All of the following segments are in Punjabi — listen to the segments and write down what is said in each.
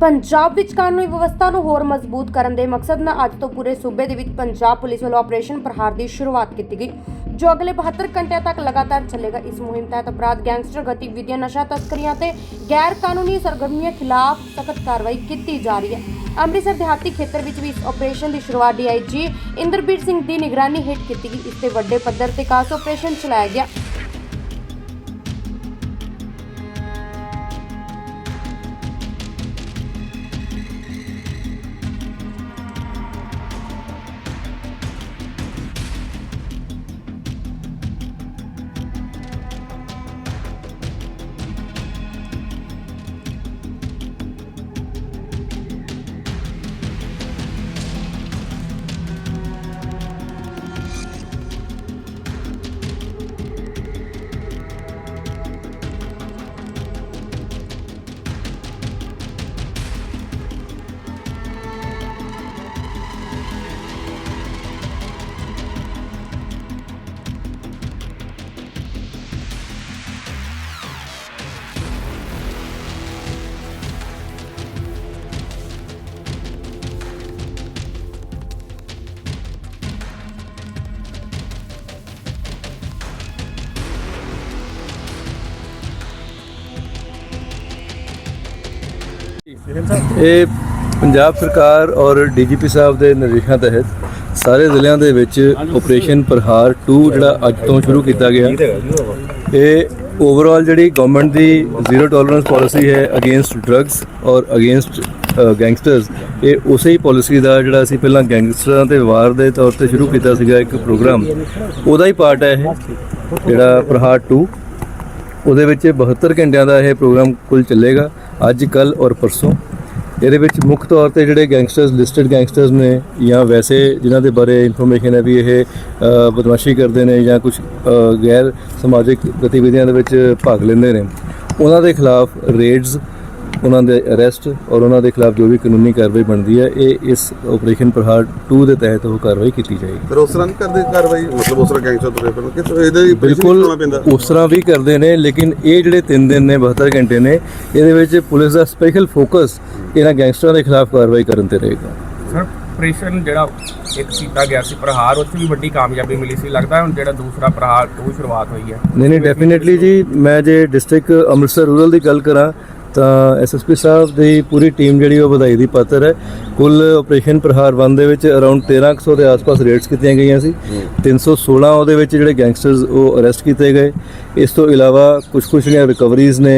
ਪੰਜਾਬ ਵਿੱਚ ਕਾਨੂੰਨੀ ਵਿਵਸਥਾ ਨੂੰ ਹੋਰ ਮਜ਼ਬੂਤ ਕਰਨ ਦੇ ਮਕਸਦ ਨਾਲ ਅੱਜ ਤੋਂ ਪੂਰੇ ਸੂਬੇ ਦੇ ਵਿੱਚ ਪੰਜਾਬ ਪੁਲਿਸ ਵੱਲੋਂ ਆਪਰੇਸ਼ਨ ਪ੍ਰਹਾਰ ਦੀ ਸ਼ੁਰੂਆਤ ਕੀਤੀ ਗਈ, ਜੋ ਅਗਲੇ 72 ਘੰਟਿਆਂ ਤੱਕ ਲਗਾਤਾਰ ਚੱਲੇਗਾ। ਇਸ ਮੁਹਿੰਮ ਤਹਿਤ ਅਪਰਾਧ, ਗੈਂਗਸਟਰ ਗਤੀਵਿਧੀਆਂ, ਨਸ਼ਾ ਤਸਕਰੀਆਂ ਤੇ ਗੈਰ ਕਾਨੂੰਨੀ ਸਰਗਰਮੀਆਂ ਖਿਲਾਫ ਸਖਤ ਕਾਰਵਾਈ ਕੀਤੀ ਜਾ ਰਹੀ ਹੈ। ਅੰਮ੍ਰਿਤਸਰ ਦਿਹਾਤੀ ਖੇਤਰ ਵਿੱਚ ਵੀ ਇਸ ਆਪਰੇਸ਼ਨ ਦੀ ਸ਼ੁਰੂਆਤ ਡੀਆਈਜੀ ਇੰਦਰਬੀਰ ਸਿੰਘ ਦੀ ਨਿਗਰਾਨੀ ਹੇਠ ਕੀਤੀ ਗਈ। ਇਸ ਤੇ ਵੱਡੇ ਪੱਧਰ ਤੇ ਖਾਸ ਆਪਰੇਸ਼ਨ ਚਲਾਇਆ ਗਿਆ। ਇਹ ਪੰਜਾਬ ਸਰਕਾਰ ਔਰ ਡੀਜੀਪੀ ਸਾਹਿਬ ਦੇ ਨਿਰਦੇਸ਼ਾਂ ਤਹਿਤ ਸਾਰੇ ਜ਼ਿਲ੍ਹਿਆਂ ਦੇ ਵਿੱਚ ਆਪਰੇਸ਼ਨ ਪ੍ਰਹਾਰ 2 ਜਿਹੜਾ ਅੱਜ ਤੋਂ ਸ਼ੁਰੂ ਕੀਤਾ ਗਿਆ। ਇਹ ਓਵਰਆਲ ਜਿਹੜੀ ਗਵਰਨਮੈਂਟ ਦੀ ਜ਼ੀਰੋ ਟੋਲਰੈਂਸ ਪਾਲਿਸੀ ਹੈ ਅਗੇਂਸਟ ਡਰੱਗਸ ਔਰ ਅਗੇਂਸਟ ਗੈਂਗਸਟਰਸ ਇਹ ਉਸੇ ਹੀ ਪਾਲਿਸੀ ਦਾ ਜਿਹੜਾ ਅਸੀਂ ਪਹਿਲਾਂ ਗੈਂਗਸਟਰਾਂ ਤੇ ਵਾਰ ਦੇ ਤੌਰ ਤੇ ਸ਼ੁਰੂ ਕੀਤਾ ਸੀਗਾ ਇੱਕ ਪ੍ਰੋਗਰਾਮ ਉਹਦਾ ਹੀ ਪਾਰਟ ਹੈ ਇਹ, ਜਿਹੜਾ ਪ੍ਰਹਾਰ 2 ਉਹਦੇ ਵਿੱਚ 72 ਘੰਟਿਆਂ ਦਾ ਇਹ ਪ੍ਰੋਗਰਾਮ ਕੁੱਲ ਚੱਲੇਗਾ। ਅੱਜ ਕੱਲ ਔਰ ਪਰਸੋਂ। ਇਹਦੇ ਵਿੱਚ ਮੁੱਖ ਤੌਰ ਤੇ ਜਿਹੜੇ ਗੈਂਗਸਟਰਸ, ਲਿਸਟਡ ਗੈਂਗਸਟਰਸ ਨੇ ਜਾਂ ਵੈਸੇ ਜਿਨ੍ਹਾਂ ਦੇ ਬਾਰੇ ਇਨਫੋਰਮੇਸ਼ਨ ਹੈ ਵੀ ਇਹ ਬਦਮਾਸ਼ੀ ਕਰਦੇ ਨੇ ਜਾਂ ਕੁਝ ਗੈਰ ਸਮਾਜਿਕ ਗਤੀਵਿਧੀਆਂ ਦੇ ਵਿੱਚ ਭਾਗ ਲੈਂਦੇ ਨੇ। ਉਹਨਾਂ ਦੇ ਖਿਲਾਫ ਰੇਡਸ ਉਹਨਾਂ ਦੇ ਅਰੈਸਟ ਔਰ ਉਹਨਾਂ ਦੇ ਖਿਲਾਫ ਜੋ ਵੀ ਕਾਨੂੰਨੀ ਕਾਰਵਾਈ ਬਣਦੀ ਹੈ ਇਹ ਇਸ ਆਪਰੇਸ਼ਨ ਪ੍ਰਹਾਰ 2 ਦੇ ਤਹਿਤ ਉਹ ਕਾਰਵਾਈ ਕੀਤੀ ਜਾਏਗੀ। ਫਿਰ ਉਸ ਤਰ੍ਹਾਂ ਨਹੀਂ ਕਰਦੇ ਕਾਰਵਾਈ? ਮਤਲਬ ਉਸ ਤਰ੍ਹਾਂ ਗੈਂਗਸਟਰ ਤੁਰੇ ਫਿਰਨ। ਕਿ ਇਹਦੇ ਬਿਲਕੁਲ ਉਸ ਤਰ੍ਹਾਂ ਵੀ ਕਰਦੇ ਨੇ ਲੇਕਿਨ ਇਹ ਜਿਹੜੇ 3 ਦਿਨ ਨੇ 72 ਘੰਟੇ ਨੇ ਇਹਦੇ ਵਿੱਚ ਪੁਲਿਸ ਦਾ ਸਪੈਸ਼ਲ ਫੋਕਸ ਇਹਨਾਂ ਗੈਂਗਸਟਰਾਂ ਦੇ ਖਿਲਾਫ ਕਾਰਵਾਈ ਕਰਨ ਤੇ ਰਹੇਗਾ। ਸਰ ਆਪਰੇਸ਼ਨ ਜਿਹੜਾ ਇੱਕ ਕੀਤਾ ਗਿਆ ਸੀ ਪ੍ਰਹਾਰ ਉੱਥੇ ਵੀ ਵੱਡੀ ਕਾਮਯਾਬੀ ਮਿਲੀ ਸੀ। ਲੱਗਦਾ ਹੁਣ ਜਿਹੜਾ ਦੂਸਰਾ ਪ੍ਰਹਾਰ ਤੋਂ ਸ਼ੁਰੂਆਤ ਹੋਈ ਹੈ। ਨਹੀਂ ਨਹੀਂ ਡੈਫੀਨਿਟਲੀ ਜੀ ਮੈਂ ਜੇ ਡਿਸਟ੍ਰਿਕਟ ਅੰਮ੍ਰਿਤਸਰ ਰੂਰਲ ਦੀ ਗੱਲ ਕਰਾਂ ਤਾਂ ਐਸਐਸਪੀ ਸਾਹਿਬ ਦੀ ਪੂਰੀ ਟੀਮ ਜਿਹੜੀ ਉਹ ਵਧਾਈ ਦੀ ਪਾਤਰ ਹੈ। ਕੁੱਲ ਆਪਰੇਸ਼ਨ ਪ੍ਰਹਾਰ 1 ਦੇ ਵਿੱਚ ਅਰਾਊਂਡ 1300 ਦੇ ਆਸ-ਪਾਸ ਰੇਡਸ ਕੀਤੀਆਂ ਗਈਆਂ ਸੀ। 316 ਉਹਦੇ ਵਿੱਚ ਜਿਹੜੇ ਗੈਂਗਸਟਰਸ ਉਹ ਅਰੈਸਟ ਕੀਤੇ ਗਏ। ਇਸ ਤੋਂ ਇਲਾਵਾ ਕੁਝ ਕੁਝ ਜਿਹੜੀਆਂ ਰਿਕਵਰੀਜ਼ ਨੇ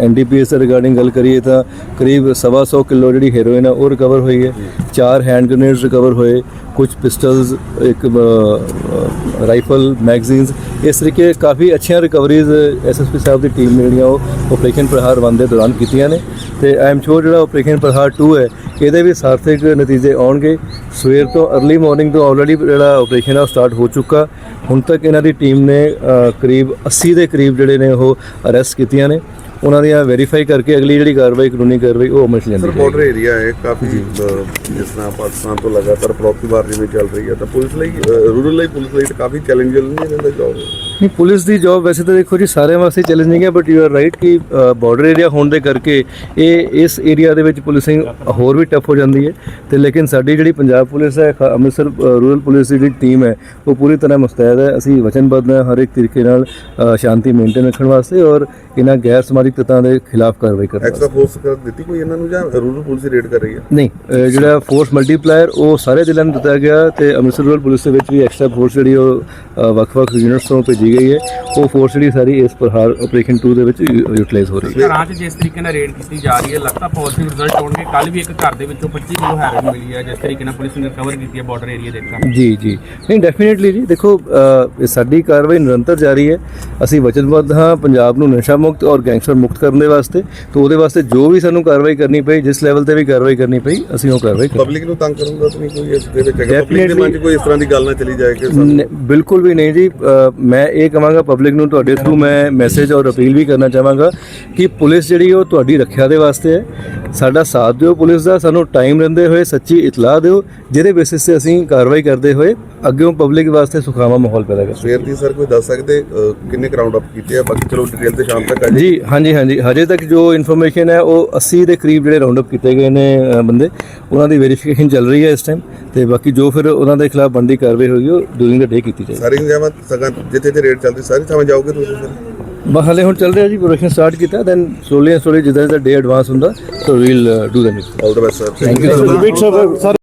ਐਨਡੀਪੀਐਸ ਰਿਗਾਰਡਿੰਗ ਗੱਲ ਕਰੀਏ ਤਾਂ ਕਰੀਬ 125 ਕਿਲੋ ਜਿਹੜੀ ਹੈਰੋਇਨ ਆ ਉਹ ਰਿਕਵਰ ਹੋਈ ਹੈ। ਚਾਰ ਹੈਂਡ ਗ੍ਰੇਨੇਡਸ ਰਿਕਵਰ ਹੋਏ ਕੁਝ ਪਿਸਟਲਸ ਇੱਕ ਰਾਈਫਲ ਮੈਗਜ਼ੀਨਸ ਇਸ ਤਰੀਕੇ ਕਾਫੀ ਅੱਛੀਆਂ ਰਿਕਵਰੀਜ਼ ਐਸਐਸਪੀ ਸਾਹਿਬ ਦੀ ਟੀਮ ਨੇ ਜਿਹੜੀਆਂ ਉਹ ਆਪਰੇਸ਼ਨ ਪ੍ਰਹਾਰ 1 ਦੇ ਦੌਰਾਨ ਕੀਤੀਆਂ ਨੇ ਤੇ ਆਈ ਐਮ ਸ਼ੋਰ ਜਿਹੜਾ ਆਪਰੇਸ਼ਨ ਪ੍ਰਹਾਰ 2 ਹੈ, ਇਹਦੇ ਵੀ ਸਾਰਥਕ ਨਤੀਜੇ ਆਉਣਗੇ। ਸਵੇਰ ਤੋਂ अर्ਲੀ ਮਾਰਨਿੰਗ ਤੋਂ ਆਲਰੇਡੀ ਜਿਹੜਾ ਆਪਰੇਸ਼ਨ ਆ ਉਹ ਸਟਾਰਟ ਹੋ ਚੁੱਕਾ। ਹੁਣ ਤੱਕ ਇਹਨਾਂ ਦੀ ਟੀਮ ਨੇ ਕਰੀਬ 80 ਦੇ ਕਰੀਬ ਜਿਹੜੇ ਨੇ ਉਹ ਅਰੈਸਟ ਕੀਤੀਆਂ ਨੇ। ਉਹਨਾਂ ਦੀਆਂ ਵੈਰੀਫਾਈ ਕਰਕੇ ਅਗਲੀ ਜਿਹੜੀ ਕਾਰਵਾਈ ਕਾਨੂੰਨੀ ਕਾਰਵਾਈ ਉਹ ਅਮਲ 'ਚ ਸਰ ਲਿਆਂਦੀ ਬਾਰਡਰ ਏਰੀਆ ਹੈ ਕਾਫੀ ਜਿਸ ਤਰ੍ਹਾਂ ਪਾਕਿਸਤਾਨ ਤੋਂ ਲਗਾਤਾਰ ਪ੍ਰੋਪੀ ਵਾਰ ਜਿਵੇਂ ਚੱਲ ਰਹੀ ਹੈ ਤਾਂ ਪੁਲਿਸ ਲਈ ਰੂਰਲ ਲਈ ਪੁਲਿਸ ਲਈ ਤਾਂ ਕਾਫੀ ਚੈਲੰਜਲ ਨਹੀਂ ਰਹਿੰਦਾ ਜੌਬ ਨਹੀਂ ਪੁਲਿਸ ਦੀ ਜੌਬ ਵੈਸੇ ਤਾਂ ਦੇਖੋ ਜੀ ਸਾਰਿਆਂ ਵਾਸਤੇ ਚੈਲੰਜਿੰਗ ਹੈ ਬਟ ਯੂ ਆਰ ਰਾਈਟ ਕਿ ਬਾਰਡਰ ਏਰੀਆ ਹੋਣ ਦੇ ਕਰਕੇ ਇਹ ਇਸ ਏਰੀਆ ਦੇ ਵਿੱਚ ਪੁਲਿਸਿੰਗ ਹੋਰ ਵੀ ਟਫ ਹੋ ਜਾਂਦੀ ਹੈ। ਤੇ ਲੇਕਿਨ ਸਾਡੀ ਜਿਹੜੀ ਪੰਜਾਬ ਪੁਲਿਸ ਹੈ ਖ- ਅੰਮ੍ਰਿਤਸਰ ਰੂਰਲ ਪੁਲਿਸ ਦੀ ਜਿਹੜੀ ਟੀਮ ਹੈ ਉਹ ਪੂਰੀ ਤਰ੍ਹਾਂ ਮੁਸਤੈਦ ਹੈ। ਅਸੀਂ ਵਚਨਬੱਧ ਹਾਂ ਹਰ ਇੱਕ ਤਰੀਕੇ ਨਾਲ ਅ, ਸ਼ਾਂਤੀ ਮੇਨਟੇਨ ਰੱਖਣ ਵਾਸਤੇ ਔਰ ਇਹਨਾਂ ਗੈਰ ਸਮਾਜਿਕ ਤੱਤਾਂ ਦੇ ਖਿਲਾਫ ਕਾਰਵਾਈ ਕਰਨ ਐਕਸਟਰਾ ਫੋਰਸ ਕਰ ਦਿੱਤੀ ਕੋਈ ਇਹਨਾਂ ਨੂੰ ਜਾਂ ਰੂਰਲ ਪੁਲਿਸ ਰੇਡ ਕਰ ਰਹੀ ਹੈ? ਨਹੀਂ ਜਿਹੜਾ ਫੋਰਸ ਮਲਟੀਪਲਾਇਰ ਉਹ ਸਾਰੇ ਜ਼ਿਲ੍ਹਿਆਂ ਨੂੰ ਦਿੱਤਾ ਗਿਆ ਤੇ ਅੰਮ੍ਰਿਤਸਰ ਰੂਰਲ ਪੁਲਿਸ ਦੇ ਵਿੱਚ ਵੀ ਐਕਸਟਰਾ ਫੋਰਸ ਜਿਹੜੀ ਉਹ ਅ, ਵੱਖ-ਵੱਖ ਯੂਨਿਟਸ ਤੋਂ ਭੇਜੀ ਗਈ ਹੈ। ਉਹ ਫੋਰਸ ਜਿਹੜੀ ਸਾਰੀ ਇਸ ਪ੍ਰਹਾਰ ਆਪਰੇਸ਼ਨ 2 ਦੇ ਵਿੱਚ ਯੂਟਿਲਾਈਜ਼ ਹੋ ਰਹੀ ਹੈ। ਘਰਾਂ 'ਚ ਜਿਸ ਤਰੀਕੇ ਨਾਲ ਰੇਡ ਕੀਤੀ ਜਾ ਰਹੀ ਹੈ ਲੱਗਦਾ ਪੋਜ਼ਿਟਿਵ ਰਿਜ਼ਲਟ ਆਉਣਗੇ ਕੱਲ ਵੀ ਇੱਕ ਘਰ ਦੇ ਵਿੱਚੋਂ 25 ਕਿਲੋ ਹੈਰੋਇਨ ਮਿਲੀ ਹੈ ਜਿਸ ਤਰੀਕੇ ਨਾਲ ਪੁਲਿਸ ਨੇ ਰਿਕਵਰ ਕੀਤੀ ਹੈ ਬਾਰਡਰ ਏਰੀਆ ਦੇ ਵਿੱਚ ਜੀ ਜੀ। ਨਹੀਂ ਡੈਫੀਨਿਟਲੀ ਜੀ ਦੇਖੋ ਅ, ਇਹ ਸਾਡੀ ਕਾਰਵਾਈ ਨਿਰੰਤਰ ਜਾਰੀ ਹੈ। ਅਸੀਂ ਵਚਨਬੱਧ ਹਾਂ ਪੰਜਾਬ ਨੂੰ ਨਸ਼ਾ ਮੁਕਤ ਔਰ ਗੈਂਗਸਟਰ ਮੁਕਤ ਕਰਨ ਦੇ ਵਾਸਤੇ ਤੇ ਉਹਦੇ ਵਾਸਤੇ ਜੋ ਵੀ ਸਾਨੂੰ ਕਾਰਵਾਈ ਕਰਨੀ ਪਈ ਜਿਸ ਲੈਵਲ ਤੇ ਵੀ ਕਾਰਵਾਈ ਕਰਨੀ ਪਈ ਅਸੀਂ ਉਹ ਕਾਰਵਾਈ ਕਰਾਂਗੇ। ਪਬਲਿਕ ਨੂੰ ਤੰਗ ਕਰਨ ਦਾ ਤਾਂ ਨਹੀਂ ਕੋਈ ਇਸ ਦੇ ਵਿੱਚ ਹੈਗਾ। ਪਬਲਿਕ ਦੇ ਮਨ 'ਚ ਕੋਈ ਇਸ ਤਰ੍ਹਾਂ ਦੀ ਗੱਲ ਨਾ ਚਲੀ ਜਾਏ ਕਿ ਬਿਲਕੁਲ ਵੀ ਨਹੀਂ ਜੀ। ਮੈਂ ਇਹ ਕਹਾਂਗਾ ਪਬਲਿਕ ਨੂੰ ਤੁਹਾਡੇ ਥਰੂ ਮੈਂ ਮੈਸੇਜ ਔਰ ਅਪੀਲ ਵੀ ਕਰਨਾ ਚਾਹਾਂਗਾ ਕਿ ਪੁਲਿਸ ਜਿਹੜੀ ਉਹ ਤੁਹਾਡੀ ਰੱਖਿਆ ਦੇ ਵਾਸਤੇ ਹੈ। ਸਾਡਾ ਸਾਥ ਦਿਓ ਪੁਲਿਸ ਦਾ ਸਾਨੂੰ ਟਾਈਮ ਰਹਿੰਦੇ ਹੋਏ ਸੱਚੀ ਇਤਲਾਹ ਦਿਓ ਜਿਹਦੇ ਬੇਸਿਸ ਤੇ ਅਸੀਂ ਕਾਰਵਾਈ ਕਰਦੇ ਹੋਏ ਅੱਗੇੋਂ ਪਬਲਿਕ ਵਾਸਤੇ ਸੁਖਾਵਾਂ ਮਾਹੌਲ ਪੈਦਾ ਕਰ ਸਵੇਰ ਦੀ ਸਰ ਕੋਈ ਦੱਸ ਸਕਦੇ ਕਿੰਨੇ ਕਰਾਊਂਡ ਅਪ ਕੀਤੇ ਆ? ਬਾਕੀ ਚਲੋ ਡਿਟੇਲ ਤੇ ਸ਼ਾਮ ਤੱਕ ਆ ਜਾਏ ਜੀ ਹਾਂਜੀ। ਹਾਂਜੀ ਹਾਂਜੀ। ਹਜੇ ਤੱਕ ਜੋ ਇਨਫੋਰਮੇਸ਼ਨ ਹੈ ਉਹ 80 ਦੇ ਕਰੀਬ ਜਿਹੜੇ ਰਾਉਂਡ ਅਪ ਕੀਤੇ ਗਏ ਨੇ ਬੰਦੇ ਉਹਨਾਂ ਦੀ ਵੈਰੀਫਿਕੇਸ਼ਨ ਚੱਲ ਰਹੀ ਹੈ ਇਸ ਟਾਈਮ ਤੇ ਬਾਕੀ ਜੋ ਫਿਰ ਉਹਨਾਂ ਦੇ ਖਿਲਾਫ ਬੰਦੀ ਕਾਰਵਾਈ ਹੋਈ ਉਹ ਡੂਰਿੰਗ ਦਾ ਡੇ ਕੀਤੀ ਜਾਏਗੀ। ਸਾਰੀ ਜਗ੍ਹਾ ਸਗਨ ਜਿੱਥੇ ਤੇ ਰੇਟ ਚੱਲਦੀ ਸਾਰੀ ਥਾਵਾਂ ਜਾਓਗੇ ਤੁਸੀਂ ਫਿਰ? ਬਸ ਹਲੇ ਹੁਣ ਚੱਲ ਰਿਹਾ ਜੀ ਪ੍ਰੋਡਕਸ਼ਨ ਸਟਾਰਟ ਕੀਤਾ ਦੈਨ ਸਲੋਲੀ ਸਲੋਲੀ ਜਿੱਦਾਂ ਜਿੱਦਾਂ ਡੇ ਐਡਵਾਂਸ ਹੁੰਦਾ so we'll do that all the best sir thank you so much